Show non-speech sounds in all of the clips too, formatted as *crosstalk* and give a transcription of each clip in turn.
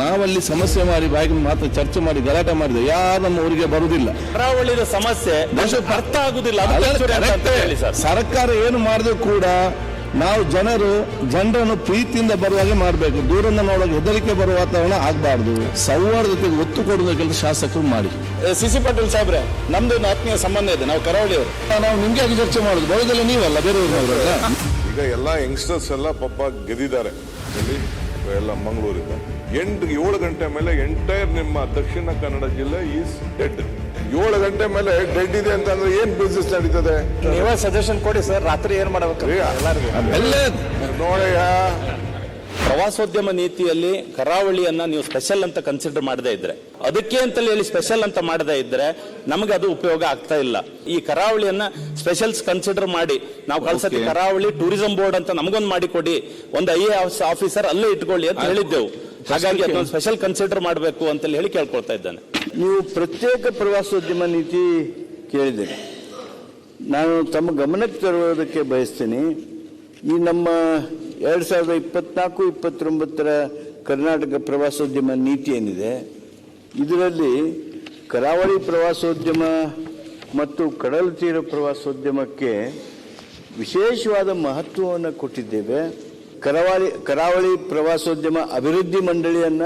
ನಾವಲ್ಲಿ ಸಮಸ್ಯೆ ಮಾಡಿ ಬಾಯಿಗೆ ಮಾತ್ರ ಚರ್ಚೆ ಮಾಡಿ ಗಲಾಟೆ ಮಾಡಿದ್ರೆ ಯಾರು ನಮ್ಮ ಊರಿಗೆ ಬರುವುದಿಲ್ಲ ಕರಾವಳಿದ ಸಮಸ್ಯೆ ಅರ್ಥ ಆಗುದಿಲ್ಲ. ಅದು ಇನ್ಶೂರೆನ್ಸ್ ಅಂತ ಹೇಳಿ ಸರ್. ಸರ್ಕಾರ ಏನು ಮಾಡಿದ್ರು ಕೂಡ ನಾವು ಜನರು ಜನರನ್ನು ಪ್ರೀತಿಯಿಂದ ಬರುವಾಗೆ ಮಾಡಬೇಕು. ದೂರದಿಂದ ನೋಡುವಾಗ ಹೆದರಿಕೆ ಬರುವ ವಾತಾವರಣ ಆಗಬಾರ್ದು. ಸೌಹಾರ್ದತೆ ಒತ್ತು ಕೊಡುವ ಕೆಲಸ ಶಾಸಕರು ಮಾಡಿ. ಸಿ ಸಿ ಪಾಟೀಲ್ ಸಾಹೇಬ್ರೆ ನಮ್ದು ಒಂದು ಆತ್ಮೀಯ ಸಂಬಂಧ ಇದೆ. ನಾವು ಕರಾವಳಿಯವರು ನಾವು ನಿಮ್ಗೆ ಅದು ಚರ್ಚೆ ಮಾಡುದು? ಬರೋದಿಲ್ಲ ನೀವಲ್ಲ ಬೇರೆ ಈಗ ಎಲ್ಲ ಯಂಗ್ಸ್ಟರ್ಸ್ ಎಲ್ಲ ಪಾಪ ಗೆದ್ದಿದ್ದಾರೆ. ಎಲ್ಲಿ? ಎಲ್ಲ ಮಂಗಳೂರಿಂದ. ಎಂಟು ಏಳು ಗಂಟೆ ಮೇಲೆ ಎಂಟೈರ್ ನಿಮ್ಮ ದಕ್ಷಿಣ ಕನ್ನಡ ಜಿಲ್ಲೆ ಈಸ್ ಡೆಡ್. ಏಳು ಗಂಟೆ ಮೇಲೆ ಡೆಡ್ ಇದೆ ಅಂತಂದ್ರೆ ಏನ್ ಬಿಸ್ನೆಸ್ ನಡೀತದೆ? ನೀವೇ ಸಜೆಷನ್ ಕೊಡಿ ಸರ್ ರಾತ್ರಿ ಏನ್ ಮಾಡ್ಬೇಕು? ನೋಡಯ್ಯ. ಪ್ರವಾಸೋದ್ಯಮ ನೀತಿಯಲ್ಲಿ ಕರಾವಳಿಯನ್ನ ನೀವು ಸ್ಪೆಷಲ್ ಅಂತ ಕನ್ಸಿಡರ್ ಮಾಡದೇ ಇದ್ರೆ. ಅದಕ್ಕೆ ಅಂತಲೇ ಹೇಳಿ ಸ್ಪೆಷಲ್ ಅಂತ ಮಾಡದೇ ಇದ್ರೆ ನಮಗೆ ಅದು ಉಪಯೋಗ ಆಗ್ತಾ ಇಲ್ಲ. ಈ ಕರಾವಳಿಯನ್ನ ಸ್ಪೆಷಲ್ಸ್ ಕನ್ಸಿಡರ್ ಮಾಡಿ ನಾವು ಕಳ್ಸತಿ ಕರಾವಳಿ ಟೂರಿಸಂ ಬೋರ್ಡ್ ಅಂತ ನಮಗೊಂದು ಮಾಡಿಕೊಡಿ. ಒಂದು ಐ ಎ ಆಫೀಸರ್ ಅಲ್ಲೇ ಇಟ್ಕೊಳ್ಳಿ ಅಂತ ಹೇಳಿದ್ದೆವು. ಹಾಗಾಗಿ ಅದೊಂದು ಸ್ಪೆಷಲ್ ಕನ್ಸಿಡರ್ ಮಾಡಬೇಕು ಅಂತ ಹೇಳಿ ಕೇಳ್ಕೊಳ್ತಾ ಇದ್ದಾನೆ. ನೀವು ಪ್ರತ್ಯೇಕ ಪ್ರವಾಸೋದ್ಯಮ ನೀತಿ ಕೇಳಿದ್ದೀನಿ ನಾನು ತಮ್ಮ ಗಮನಕ್ಕೆ ತರುವುದಕ್ಕೆ ಬಯಸ್ತೀನಿ. ಈ ನಮ್ಮ ಎರಡು ಸಾವಿರದ ಇಪ್ಪತ್ನಾಲ್ಕು, ಇಪ್ಪತ್ತೊಂಬತ್ತರ ಕರ್ನಾಟಕ ಪ್ರವಾಸೋದ್ಯಮ ನೀತಿ ಏನಿದೆ, ಇದರಲ್ಲಿ ಕರಾವಳಿ ಪ್ರವಾಸೋದ್ಯಮ ಮತ್ತು ಕಡಲ ತೀರ ಪ್ರವಾಸೋದ್ಯಮಕ್ಕೆ ವಿಶೇಷವಾದ ಮಹತ್ವವನ್ನು ಕೊಟ್ಟಿದ್ದೇವೆ. ಕರಾವಳಿ ಕರಾವಳಿ ಪ್ರವಾಸೋದ್ಯಮ ಅಭಿವೃದ್ಧಿ ಮಂಡಳಿಯನ್ನ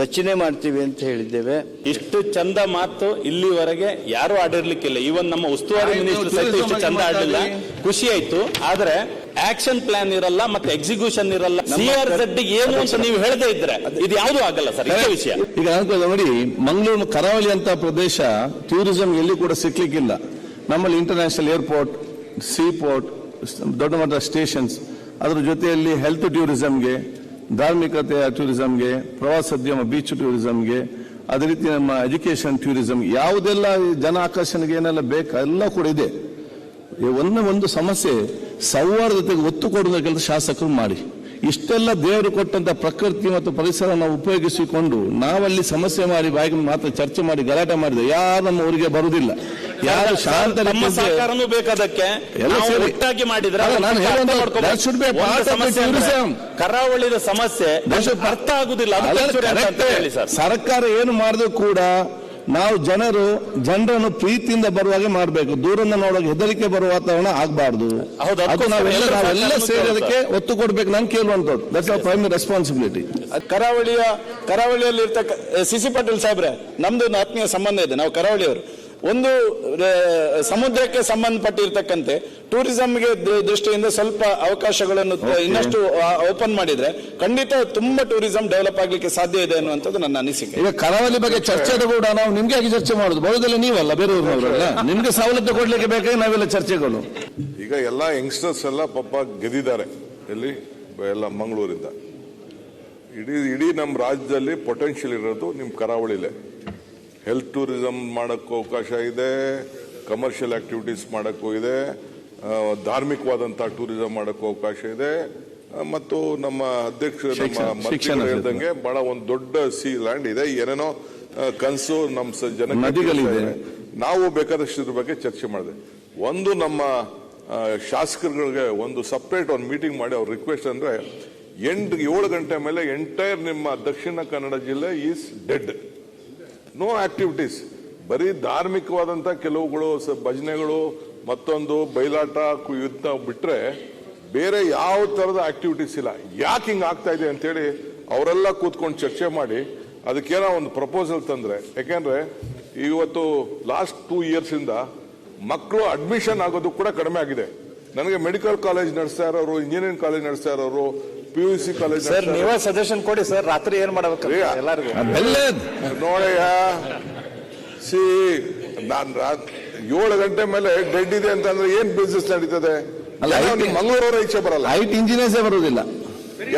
ರಚನೆ ಮಾಡ್ತೀವಿ ಅಂತ ಹೇಳಿದ್ದೇವೆ. ಇಷ್ಟು ಚಂದ ಮಾತು ಇಲ್ಲಿವರೆಗೆ ಯಾರು ಆಡಿರ್ಲಿಕ್ಕಿಲ್ಲ. ಇವನ್ ನಮ್ಮ ಉಸ್ತುವಾರಿ ಮಿನಿಸ್ಟರ್ ಸಹಿತ ಇಷ್ಟು ಚಂದ ಆಡಲಿಲ್ಲ. ಖುಷಿ ಆಯ್ತು. ಆದ್ರೆ ಆಕ್ಷನ್ ಪ್ಲಾನ್ ಇರಲ್ಲ ಮತ್ತೆ ಎಕ್ಸಿಕ್ಯೂಷನ್ ಇರಲ್ಲ. ಸಿ ಆರ್ ಝಡ್ ಏನು ಅಂತ ನೀವು ಹೇಳದೇ ಇದ್ರೆ ಇದು ಯಾವುದು ಆಗಲ್ಲ ಸರ್ ಇದೇ ವಿಷಯ. ಈಗ ನೋಡಿ ಮಂಗಳೂರು ಕರಾವಳಿ ಅಂತ ಪ್ರದೇಶ ಟೂರಿಸಂ ಎಲ್ಲಿ ಕೂಡ ಸಿಕ್ಲಿಕ್ಕಿಲ್ಲ. ನಮ್ಮಲ್ಲಿ ಇಂಟರ್ನ್ಯಾಷನಲ್ ಏರ್ಪೋರ್ಟ್ ಸೀ ಪೋರ್ಟ್ ದೊಡ್ಡ ಮಟ್ಟದ ಸ್ಟೇಷನ್ಸ್ ಅದರ ಜೊತೆಯಲ್ಲಿ ಹೆಲ್ತ್ ಟೂರಿಸಂಗೆ ಧಾರ್ಮಿಕತೆಯ ಟೂರಿಸಂಗೆ ಪ್ರವಾಸೋದ್ಯಮ ಬೀಚ್ ಟೂರಿಸಂಗೆ ಅದೇ ರೀತಿ ನಮ್ಮ ಎಜುಕೇಷನ್ ಟೂರಿಸಂ ಯಾವುದೆಲ್ಲ ಜನ ಆಕರ್ಷಣೆಗೆ ಏನೆಲ್ಲ ಬೇಕು ಎಲ್ಲ ಕೂಡ ಇದೆ. ಒಂದೇ ಒಂದು ಸಮಸ್ಯೆ, ಸೌಹಾರ್ದತೆಗೆ ಒತ್ತು ಕೊಡುವ ಕೆಲಸ ಶಾಸಕರು ಮಾಡಿ. ಇಷ್ಟೆಲ್ಲ ದೇವರು ಕೊಟ್ಟಂತ ಪ್ರಕೃತಿ ಮತ್ತು ಪರಿಸರ ನಾವು ಉಪಯೋಗಿಸಿಕೊಂಡು ನಾವಲ್ಲಿ ಸಮಸ್ಯೆ ಮಾಡಿ, ಬಾಯಿಗೆ ಮಾತ್ರ ಚರ್ಚೆ ಮಾಡಿ, ಗಲಾಟೆ ಮಾಡಿದೆ ಯಾರು ನಮ್ಮ ಊರಿಗೆ ಬರುವುದಿಲ್ಲ. ಯಾರು ಶಾಂತ ನಮ್ಮ ಸರ್ಕಾರನೂ ಬೇಕದಕ್ಕೆ. ಒಟ್ಟಾಗಿ ಮಾಡಿದ್ರೆ. ಕರಾವಳಿದ ಸಮಸ್ಯೆ ಅರ್ಥ ಆಗುದಿಲ್ಲ. ಸರ್ಕಾರ ಏನು ಮಾಡಿದ್ರು ಕೂಡ ನಾವು ಜನರು ಜನರನ್ನು ಪ್ರೀತಿಯಿಂದ ಬರುವಾಗೆ ಮಾಡಬೇಕು. ದೂರದಿಂದ ನೋಡೋಕೆ ಹೆದರಿಕೆ ಬರುವ ವಾತಾವರಣ ಆಗಬಾರ್ದು. ಹೌದು, ಅದು ನಾವೆಲ್ಲ ನಾವೆಲ್ಲ ಸೇರಿ ಅದಕ್ಕೆ ಒತ್ತು ಕೊಡ್ಬೇಕು. ನಾನು ಕೇಳುವಂತದ್ದು ದಟ್ಸ್ ಅವರ್ ಪ್ರೈಮರಿ ರೆಸ್ಪಾನ್ಸಿಬಿಲಿಟಿ ಕರಾವಳಿಯ ಕರಾವಳಿಯಲ್ಲಿ ಇರ್ತಕ್ಕ ಸಿಸಿ ಸಿ ಪಾಟೀಲ್ ಸಾಹೇಬ್ರೆ ನಮ್ದು ಒಂದು ಆತ್ಮೀಯ ಸಂಬಂಧ ಇದೆ. ನಾವು ಕರಾವಳಿಯವರು. ಒಂದು ಸಮುದ್ರಕ್ಕೆ ಸಂಬಂಧಪಟ್ಟಿರ್ತಕ್ಕಂತೆ ಟೂರಿಸಂಗೆ ದೃಷ್ಟಿಯಿಂದ ಸ್ವಲ್ಪ ಅವಕಾಶಗಳನ್ನು ಇನ್ನಷ್ಟು ಓಪನ್ ಮಾಡಿದ್ರೆ ಖಂಡಿತ ತುಂಬಾ ಟೂರಿಸಂ ಡೆವಲಪ್ ಆಗ್ಲಿಕ್ಕೆ ಸಾಧ್ಯ ಇದೆ ಅನ್ನುವಂಥದ್ದು ನನ್ನ ಅನಿಸಿಕೆ. ಈಗ ಕರಾವಳಿ ಬಗ್ಗೆ ಚರ್ಚೆ ಕೂಡ ನಾವು ನಿಮ್ಗೆ ಆಗಿ ಚರ್ಚೆ ಮಾಡುದು? ಬಹುದಲ್ಲಿ ನೀವಲ್ಲ ಬೇರೆ *laughs* ನಿಮ್ಗೆ ಸವಲತ್ತು ಕೊಡ್ಲಿಕ್ಕೆ ಬೇಕಾಗಿ ನಾವೆಲ್ಲ ಚರ್ಚೆಗಳು ಈಗ ಎಲ್ಲ ಯಂಗ್ಸ್ಟರ್ಸ್ ಎಲ್ಲ ಪಾಪ ಗೆದ್ದಿದ್ದಾರೆ ಎಲ್ಲಿ? ಎಲ್ಲ ಮಂಗಳೂರಿಂದ. ಇಡೀ ಇಡೀ ನಮ್ಮ ರಾಜ್ಯದಲ್ಲಿ ಪೊಟೆನ್ಷಿಯಲ್ ಇರೋದು ನಿಮ್ಮ ಕರಾವಳಿಲೇ. ಹೆಲ್ತ್ ಟೂರಿಸಂ ಮಾಡೋಕ್ಕೂ ಅವಕಾಶ ಇದೆ ಕಮರ್ಷಿಯಲ್ ಆಕ್ಟಿವಿಟೀಸ್ ಮಾಡೋಕ್ಕೂ ಇದೆ ಧಾರ್ಮಿಕವಾದಂಥ ಟೂರಿಸಂ ಮಾಡೋಕ್ಕೂ ಅವಕಾಶ ಇದೆ. ಮತ್ತು ನಮ್ಮ ಅಧ್ಯಕ್ಷರು ನಮ್ಮ ಹೇಳ್ದಂಗೆ ಬಹಳ ಒಂದು ದೊಡ್ಡ ಸಿ ಲ್ಯಾಂಡ್ ಇದೆ. ಏನೇನೋ ಕನಸು ನಮ್ಮ ಇದೆ. ನಾವು ಬೇಕಾದಷ್ಟು ಇದ್ರ ಬಗ್ಗೆ ಚರ್ಚೆ ಮಾಡಿದೆ. ಒಂದು ನಮ್ಮ ಶಾಸಕರುಗಳಿಗೆ ಒಂದು ಸಪ್ರೇಟ್ ಒಂದು ಮೀಟಿಂಗ್ ಮಾಡಿ ಅವ್ರ ರಿಕ್ವೆಸ್ಟ್ ಅಂದರೆ ಎಂಟು ಏಳು ಗಂಟೆ ಮೇಲೆ ಎಂಟೈರ್ ನಿಮ್ಮ ದಕ್ಷಿಣ ಕನ್ನಡ ಜಿಲ್ಲೆ ಈಸ್ ಡೆಡ್ ನೋ ಆಕ್ಟಿವಿಟೀಸ್ ಬರೀ ಧಾರ್ಮಿಕವಾದಂಥ ಕೆಲವುಗಳು ಭಜನೆಗಳು, ಮತ್ತೊಂದು ಬಯಲಾಟ ಯುದ್ಧ ಬಿಟ್ಟರೆ ಬೇರೆ ಯಾವ ತರದ ಆಕ್ಟಿವಿಟೀಸ್ ಇಲ್ಲ. ಯಾಕೆ ಹಿಂಗೆ ಆಗ್ತಾ ಇದೆ ಅಂತೇಳಿ ಅವರೆಲ್ಲ ಕೂತ್ಕೊಂಡು ಚರ್ಚೆ ಮಾಡಿ ಅದಕ್ಕೇನೋ ಒಂದು ಪ್ರಪೋಸಲ್ ತಂದ್ರೆ. ಯಾಕೆಂದರೆ ಇವತ್ತು ಲಾಸ್ಟ್ ಟೂ ಇಯರ್ಸ್ ಇಂದ ಮಕ್ಕಳು ಅಡ್ಮಿಷನ್ ಆಗೋದು ಕೂಡ ಕಡಿಮೆ ಆಗಿದೆ. ನನಗೆ ಮೆಡಿಕಲ್ ಕಾಲೇಜ್ ನಡೆಸ್ತಾ ಇರೋರು ಇಂಜಿನಿಯರಿಂಗ್ ಕಾಲೇಜ್ ನಡೆಸ್ತಾ ಇರೋರು P U C college sir ನೀವೇ ಸಜೆಷನ್ ಕೊಡಿ ಸರ್ ರಾತ್ರಿ ಏನ್ ಮಾಡಬೇಕು? ಎಲ್ಲರಿಗೂ. ಎಲ್ಲ ನೋಡಯ್ಯ ಸಿ ನಾನ್ ಏಳು ಗಂಟೆ ಮೇಲೆ ಡೆಡ್ ಇದೆ ಅಂತಂದ್ರೆ ಏನ್ ಬಿಸ್ನೆಸ್ ನಡೀತದೆ? ಮಂಗಳೂರವರ ಇಚ್ಛೆ ಬರಲ್ಲ. ಐಟ್ ಇಂಜಿನಿಯರ್ಸೇ ಬರುವುದಿಲ್ಲ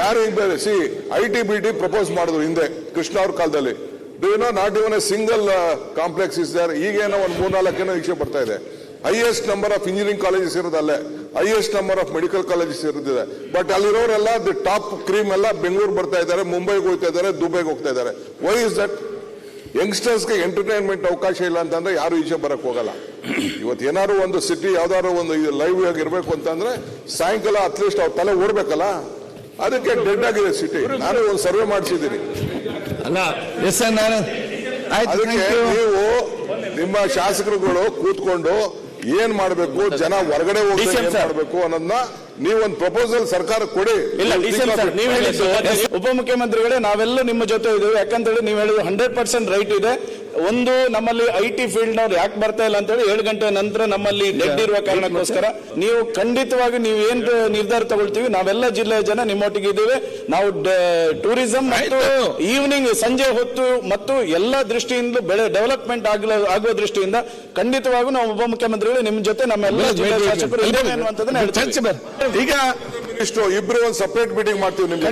ಯಾರು ಇದ್ದಾರೆ? C I T B T propose ಮಾಡಿದ್ರು ಹಿಂದೆ ಕೃಷ್ಣ ಅವ್ರ ಕಾಲದಲ್ಲಿ. Do no not even a single complex is there ಈಗೇನೋ ಒಂದು ಮೂರ್ನಾಲ್ಕೇನೋ ಇಚ್ಛೆ ಬರ್ತಾ ಇದೆ. Highest number of engineering colleges ಇರೋದಲ್ಲೇ highest number of medical colleges ಇರುತ್ತಿದೆ but ಅಲ್ಲಿರೋರೆಲ್ಲ ದಿ ಟಾಪ್ ಕ್ರೀಮ್ ಎಲ್ಲ ಬೆಂಗಳೂರು ಬರ್ತಾ ಇದ್ದಾರೆ ಮುಂಬೈಗೆ ಹೋಗ್ತಾ ಇದ್ದಾರೆ ದುಬೈಗೆ ಹೋಗ್ತಾ ಇದ್ದಾರೆ. ವೈ ಇಸ್ ದಟ್ ಯಂಗ್ಸ್ಟರ್ಸ್ಗೆ ಎಂಟರ್ಟೈನ್ಮೆಂಟ್ ಅವಕಾಶ ಇಲ್ಲ ಅಂತಂದ್ರೆ ಯಾರು ಈಚೆ ಬರಕ್ ಹೋಗಲ್ಲ. ಇವತ್ತು ಏನಾದ್ರು ಒಂದು ಸಿಟಿ ಯಾವ್ದಾದ್ರು ಒಂದು ಲೈವ್ ಆಗಿ ಇರಬೇಕು ಅಂತಂದ್ರೆ ಸಾಯಂಕಾಲ ಅಟ್ಲೀಸ್ಟ್ ಅವ್ರ ತಲೆ ಓಡ್ಬೇಕಲ್ಲ. ಅದಕ್ಕೆ ಡೆಡ್ ಆಗಿದೆ ಸಿಟಿ ನಾನು ಒಂದು ಸರ್ವೆ ಮಾಡಿಸಿದ್ದೀನಿ. ಅದಕ್ಕೆ ನೀವು ನಿಮ್ಮ ಶಾಸಕರುಗಳು ಕೂತ್ಕೊಂಡು ಏನ್ ಮಾಡಬೇಕು? ಜನ ಹೊರಗಡೆ ಹೋಗಿ. ಮಾಡಬೇಕು ಅನ್ನೋದನ್ನ ನೀವೊಂದು ಪ್ರಪೋಸಲ್ ಸರ್ಕಾರ ಕೊಡಿ. ಇಲ್ಲ ನೀವು ಹೇಳಿದ್ದು ಉಪಮುಖ್ಯಮಂತ್ರಿಗಳೇ ನಾವೆಲ್ಲ ನಿಮ್ಮ ಜೊತೆ ಇದ್ದೇವೆ. ಯಾಕಂತೇಳಿ ನೀವು ಹೇಳಿದ್ರು ಹಂಡ್ರೆಡ್ ಪರ್ಸೆಂಟ್ ರೈಟ್ ಇದೆ. ಒಂದು ನಮ್ಮಲ್ಲಿ ಐ ಟಿ ಫೀಲ್ಡ್ ನವರು ಯಾಕೆ ಬರ್ತಾ ಇಲ್ಲ ಅಂತೇಳಿ ಏಳು ಗಂಟೆ ನಂತರ ನಮ್ಮಲ್ಲಿ ಡೆಡ್ ಇರುವ ಕಾರಣಕ್ಕೋಸ್ಕರ ನೀವು ಖಂಡಿತವಾಗಿ ನೀವು ಏನ್ ನಿರ್ಧಾರ ತಗೊಳ್ತೀವಿ ನಾವೆಲ್ಲ ಜಿಲ್ಲೆಯ ಜನ ನಿಮ್ಮೊಟ್ಟಿಗೆ ಇದ್ದೇವೆ. ನಾವು ಟೂರಿಸಂ ಮತ್ತು ಆಯ್ತು. ಈವ್ನಿಂಗ್ ಸಂಜೆ ಹೊತ್ತು ಮತ್ತು ಎಲ್ಲ ದೃಷ್ಟಿಯಿಂದ ಬೆಳೆ ಡೆವಲಪ್ಮೆಂಟ್ ಆಗಲ ಆಗುವ ದೃಷ್ಟಿಯಿಂದ ಖಂಡಿತವಾಗೂ ನಾವು ಉಪಮುಖ್ಯಮಂತ್ರಿಗಳು ನಿಮ್ಮ ಜೊತೆ ನಮ್ಮೆಲ್ಲ ಜಿಲ್ಲಾ ಶಾಸಕರು ಇದ್ದೇವೆ ಅನ್ನುವಂಥದ್ದನ್ನ ಹೇಳ್ತೀವಿ. ಈಗ ಇಷ್ಟು ಇಬ್ರು ಒಂದು ಸಪರೇಟ್ ಮೀಟಿಂಗ್ ಮಾಡ್ತೀವಿ ನಿಮ್ಗೆ.